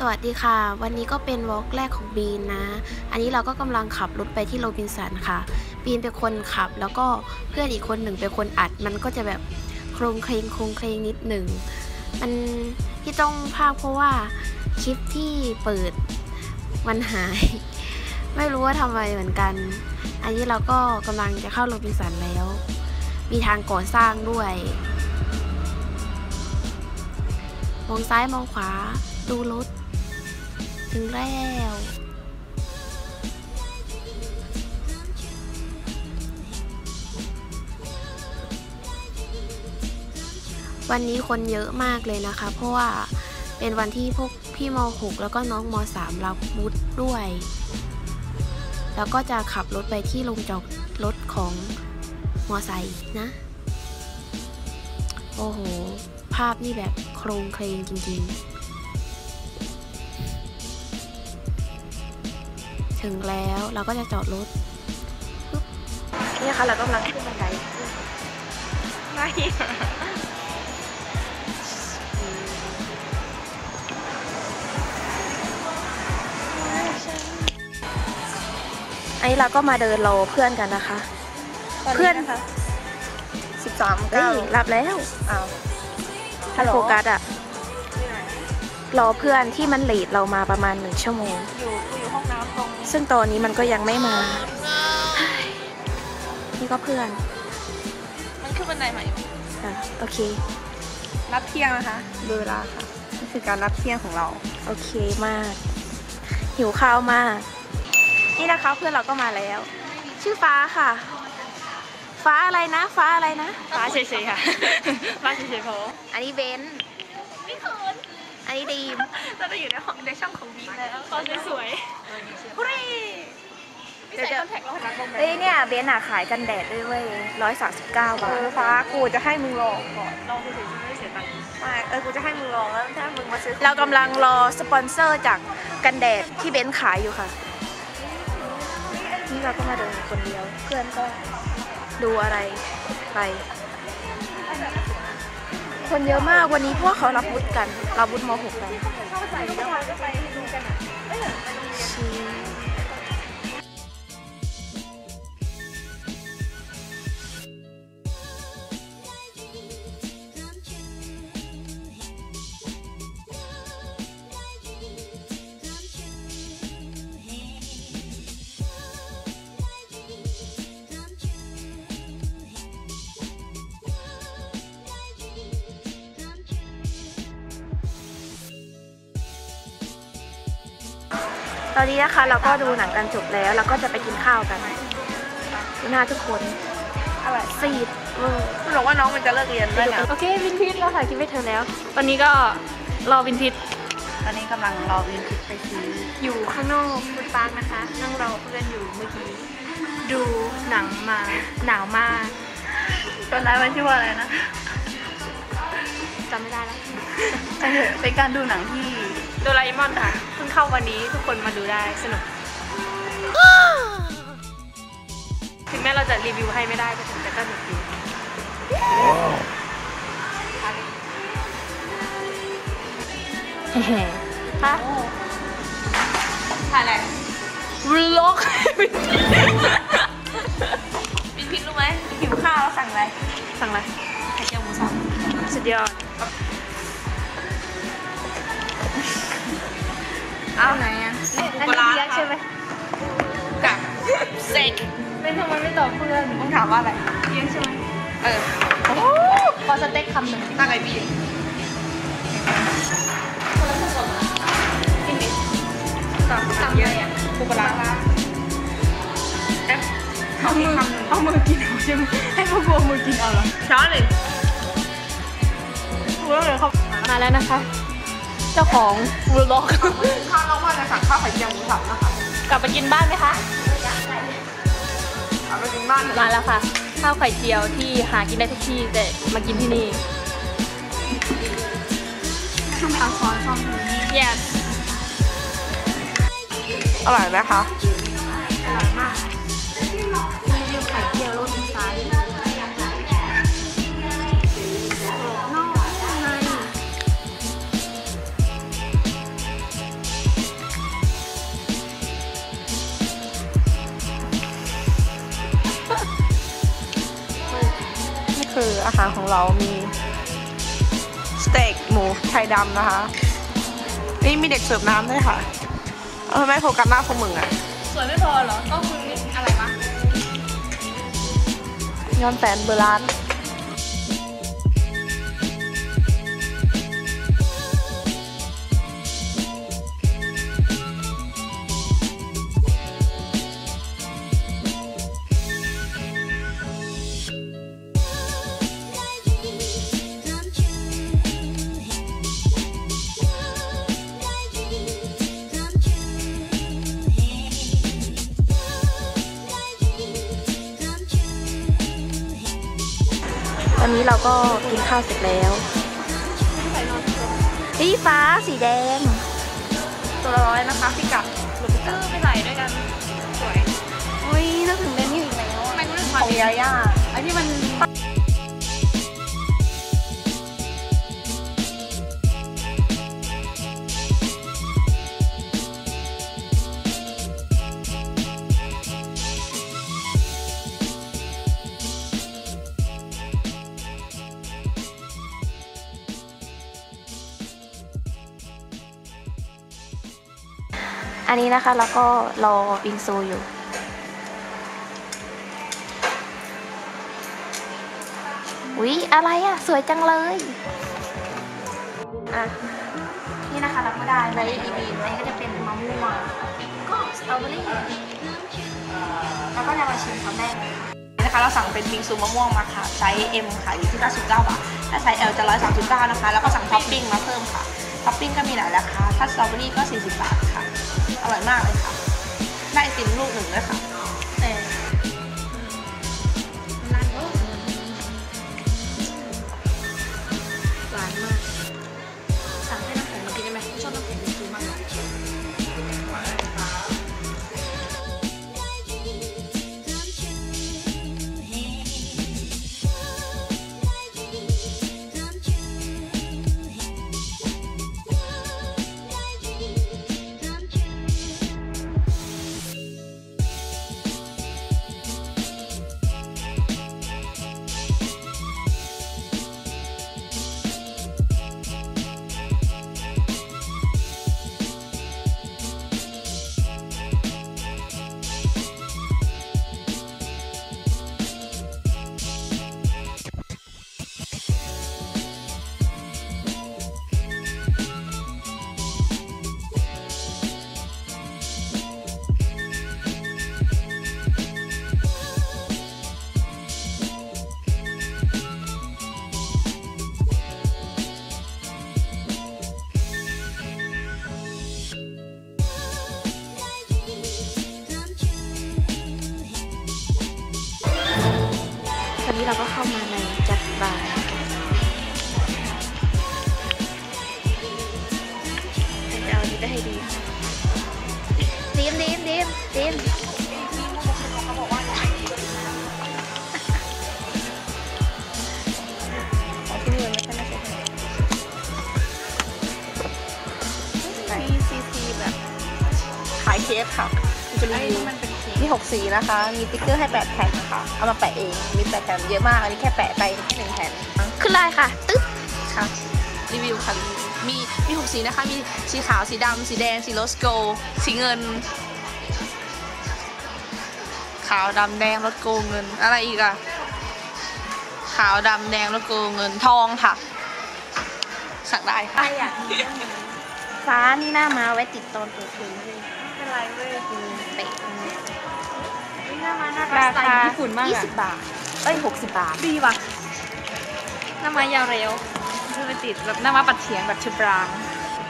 สวัสดีค่ะ วันนี้ก็เป็นวอล์กแรกของบีนนะ อันนี้เราก็กำลังขับรถไปที่โรบินสันค่ะ บีนเป็นคนขับ แล้วก็เพื่อนอีกคนหนึ่งเป็นคนอัด มันก็จะแบบโครงเคลงโครงเคลงนิดหนึ่ง มันที่ต้องภาคเพราะว่าคลิปที่เปิดมันหาย ไม่รู้ว่าทำไมเหมือนกัน อันนี้เราก็กำลังจะเข้าโรบินสันแล้ว มีทางก่อสร้างด้วยมองซ้ายมองขวา ดูรถ ถึงแล้ว วันนี้คนเยอะมากเลยนะคะ เพราะว่าเป็นวันที่พวกพี่ม .6 แล้วก็น้องม .3 รับวุฒิด้วย แล้วก็จะขับรถไปที่ลงจอดรถของมอไซค์นะ โอ้โห ภาพนี่แบบโครงเคลงจริงๆ ถึงแล้วเราก็จะจอดรถปึ๊บนี่นะคะเรากำลังขึ้นบันไดไม่อันนี้เราก็มาเดินรอเพื่อนกันนะคะ เพื่อนสิบสามเฮ้เก้ายรับแล้วอ้าวถ้าโฟกัสอะ รอเพื่อนที่มันเลทเรามาประมาณหนึ่งชั่วโมง อยู่กูอยู่ห้องน้ำตรงซึ่งตอนนี้มันก็ยังไม่มา นี่ก็เพื่อน มันขึ้นบันไดใหม่อยู่อะโอเค รับเที่ยงนะคะดูเวลาค่ะนี่คือการรับเที่ยงของเรา โอเคมาก หิวข้าวมาก นี่นะคะเพื่อนเราก็มาแล้ว ชื่อฟ้าค่ะ ฟ้าอะไรนะ ฟ้าอะไรนะ ฟ้าเฉยๆค่ะ ฟ้าเฉยๆพออันนี้เบนซ์ไม่เขิน อันนี้ดีมเราได้อยู่ในห้องในช่องของบีแล้วเขาสวยๆฮุเร่ไม่ใส่คอนแทคเราหันมองเอ้ยเนี่ยเบนซ์อะขายกันแดดด้วยเว้ยร้อยสามสิบเก้าบาเอทอฟ้ากูจะให้มึงลองก่อนลองเฉยๆไม่ได้เสียตังค์ไม่เออกูจะให้มึงลองแล้วถ้ามึงมาซื้อเรากำลังรอสปอนเซอร์จากกันแดดที่เบนซ์ขายอยู่ค่ะ นี่เราก็มาเดินคนเดียวเพื่อนก็ดูอะไรไป คนเยอะมากวันนี้พวกเขารับวุฒิกันรับวุฒิม .6 กัน ตอนนี้นะคะเราก็ดูหนังกันจบแล้ว แล้วก็จะไปกินข้าวกันดูหน้าทุกคนอะไรซีดเวอร์มันบอกว่าน้องมันจะเลิกเรียนได้แล้วโอเควินพิทเราถ่ายคลิปให้เธอแล้ว ตอนนี้ก็รอวินพิทตอนนี้กำลังรอวินคิดไปซื้ออยู่ข้างนอกคุณปาร์คนะคะ นั่งรอเพื่อนอยู่เมื่อกี้ดูหนังมาหนาวมากตอนนั้นมันชื่อว่าอะไรนะจำไม่ได้แล้วเป็นการดูหนังที่ โดราเอมอนค่ะเพิ่งเข้าวันนี้ทุกคนมาดูได้สนุก ถึงแม้เราจะรีวิวให้ไม่ได้ก็ถึงแต่ก็สนุกดีแฮ่ฮะถ่ายอะไรวล็อกวินพิษรู้ไหมหิวข้าวแล้วสั่งอะไร สั่งอะไรไข่เจียวหมูสับสุดยอด เอาไหนอะอันนี้เรียกใช่ไหมกับเซ็กเป็นทำไมไม่ตอบเพื่อนมึงถามว่าอะไรเลี้ยงใช่ไหมเออขอสเต็กคำหนึ่งตั้งไอบีสั่งสั่งเยอะอะปูปลาร้าเอ๊ะเอามือเอามือกินเอาใช่ไหมให้พวกกูเอามือกินเอาเหรอช้อนเลยกูเลยเขามาแล้วนะคะ เจ้าของวล็อกข้าวน้องว่าจะสั่งข้าวไข่เจียวหมูสับนะคะกลับไปกินบ้านไหมคะเอาไปกินบ้านเถอะมาแล้วค่ะ ข้าวไข่เจียวที่หากินได้ทุกที่แต่มากินที่นี่ช่องทางช้อนช่องนี้ yes อร่อยไหมคะอร่อยมาก เรามีสเต็กหมูไข่ดำนะคะ นี่มีเด็กเสิร์ฟน้ำด้วยค่ะ เออไม่โฟกัสหน้าพวกมึงอะสวยไม่พอเหรอ ก็คุณนี่อะไรวะย้อนแสนเบอร์ล้าน นนี้เราก็กินข้าวเสร็จแล้วสีฟ้าสีแดง ตัวละร้อยนะคะพี่กัดซื้อไปใส่ด้วยกัน สวย อุ้ยนึกถึงเล่นอยู่อีกแล้วทำไมกูนึกขมาองยาย่า อันนี้นะคะแล้วก็รอบิงซูอยู่ อุ๊ย อะไรอะสวยจังเลย อะ นี่นะคะรับก็ได้ในอีบีอันนี้ก็จะเป็นมะม่วงก็สตรอเบอรี่แล้วก็จะมาชิมคำแรกนะคะเราสั่งเป็นบิงซูมะม่วงมาค่ะ ไซส์ M ค่ะอยู่ที่99บาทถ้าไซส์ L จะ139นะคะ แล้วก็สั่งท็อปปิ้งมาเพิ่มค่ะท็อปปิ้งก็มีหลายราคาถ้าสตรอเบอรี่ก็ 40 บาทค่ะ อร่อยมากเลยค่ะ ได้ติมลูกหนึ่งด้วยค่ะ เราก็เข้ามาในจัดบาร์จะเอาอันนี้ให้ดีดีมดีมดีมดีมมีซีซีแบบขายเค้กค่ะจะรีวิวมันเป็น เค้กมี6สีนะคะ มีติ๊กเกอร์ให้ 8 แผ่นนะคะเอามาแปะเอง มีแปดแผ่นเยอะมาก อันนี้แค่แปะไปแค่หนึ่งแผ่น ขึ้นไลน์ค่ะ ตึ๊บ ค่ะ รีวิวค่ะรีวิวมี มีหกสีนะคะ มีสีขาว สีดำ สีแดง สีโรสโกลด์สีเงิน ขาวดำแดงรถโกลด์เงิน อะไรอีกอะขาวดำแดงรถโกลด์เงิน ทองค่ะ สั่งได้ค่ะฟ้านี่หน้ามาไว้ติดตอนเปิดเพลงเลยเป็นไรเว้ยเตะ ญี่ปุ่นมากยี่อะสิบบาท เอ้ยหกสิบบาท ดีว่ะหน้ามายาวเร็วคือไปติดแบบหน้ามาปัดเฉียงแบบชุดบราง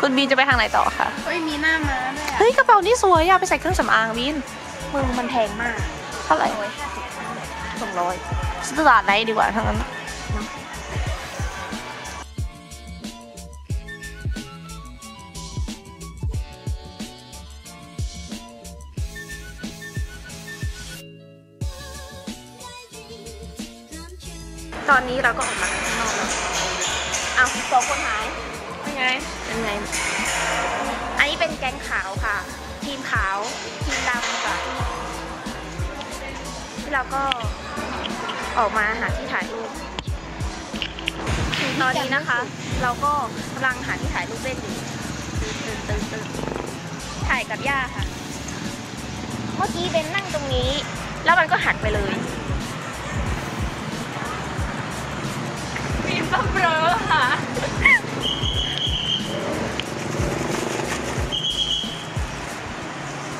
คุณบีนจะไปทางไหนต่อคะ เฮ้ยมีหน้ามาด้วยอะเฮ้ยกระเป๋านี่สวยอะไปใส่เครื่องสำอางบีนมึงมันแพงมาก เท่าไหร่สองร้อยซื้อตลาดไหนดีกว่าทั้งนั้น ตอนนี้เราก็ออกมาข้างนอกแล้วอ้าวสองคนหายเป็นไงยังไง อันนี้เป็นแก๊งขาวค่ะ ทีมขาว ทีมดำค่ะ ที่เราก็ออกมาหาที่ถ่ายรูป ตอนนี้นะคะ เราก็กำลังหาที่ถ่ายรูปเล่นอยู่ตื่นตื่นตื่นถ่ายกับย่าค่ะ เมื่อกี้เบนนั่งตรงนี้ แล้วมันก็หันไปเลย มีบัมเบลอค่ะ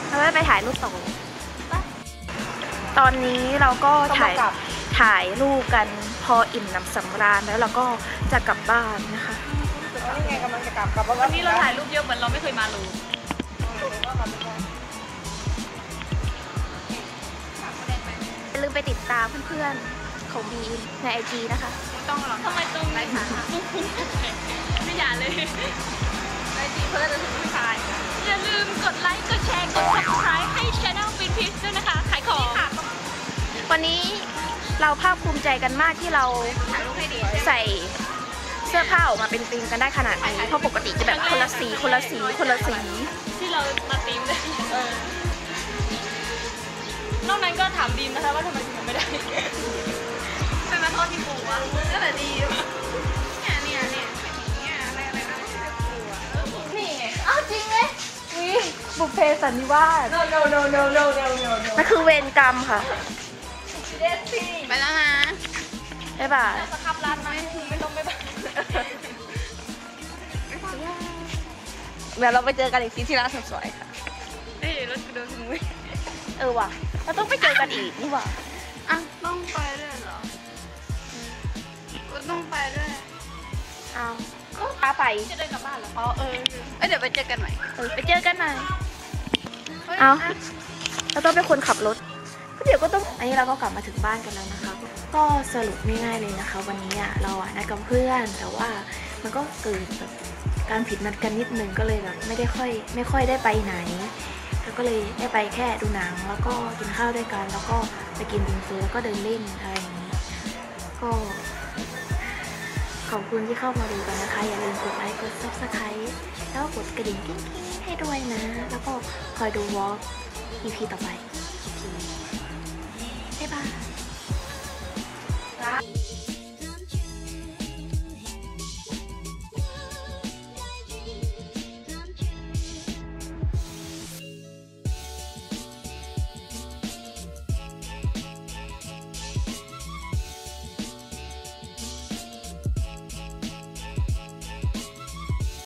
เราไม่ไปถ่ายรูปต่อตอนนี้เราก็ถ่ายต้องมากลับถ่ายรูปกันพออิ่มหนำสำราญแล้วเราก็จะกลับบ้านนะคะนี่ไงกำลังจะกลับกลับแล้ววันนี้เราถ่ายรูปเยอะเหมือนเราไม่เคยมาลูอย่าลืมไปติดตามเพื่อนๆของบีในไอจีนะคะไม่ ต้องหรอกทำไมตรงนี้ไม่อย่าเลยไอจีเพื่อนจะถึงผู้ชายอย่าลืมกดไลค์กดแชร์กด subscribe ให้ channel ฟินพิชด้วยนะคะขายของวันนี้เราภาคภูมิใจกันมากที่เราถ่ายรูปให้ดีใส่เสื้อผ้าออกมาเป็นธีมกันได้ขนาดนี้เพราะปกติจะแบบคนละสีคนละสีคนละสีที่เรามาตีมได้นอกนั้นก็ถามบีมนะคะว่าทำไม บุพเพสันนิวาส no no no no no no no นั่นคือเวรกรรมค่ะ เดซี่ไปแล้วนะบ๊ายบาย จะขับร้านไหมไม่ต้องไม่บ้าเดี๋ยวเราไปเจอกันอีกทีที่ร้านเสริมวยค่ะ เฮ้ยรถกูโดนขโมยเออว่ะ เราต้องไปเจอกันอีกนี่ว่ะอะต้องไปด้วยเหรอกูต้องไปด้วยอ้าวก็พาไป จะเดินกลับบ้านเหรอ อ๋อเออเอ้ยเดี๋ยวไปเจอกันใหม่ เออไปเจอกันใหม่ เอาเราต้องเป็นคนขับรถเดี๋ยวก็ต้อง อันนี้เราก็กลับมาถึงบ้านกันแล้วนะคะ ก็สรุปง่ายๆเลยนะคะ วันนี้อะเราอะนัดกับเพื่อน แต่ว่ามันก็เกิดแบบการผิดนัดกันนิดนึงก็เลยแบบไม่ได้ค่อยไม่ค่อยได้ไปไหนแล้วก็เลยได้ไปแค่ดูหนัง แล้วก็กินข้าวด้วยกัน แล้วก็ไปกินบิงซูแล้วก็เดินเล่นอะไรอย่างนี้ ก็ ขอบคุณที่เข้ามาดูกันนะคะ อย่าลืมกดไลค์กด subscribe แล้วก็กดกระดิ่งกิ๊งๆให้ด้วยนะ แล้วก็คอยดูวอล์ก EP ต่อไปโอเคบ๊ายบาย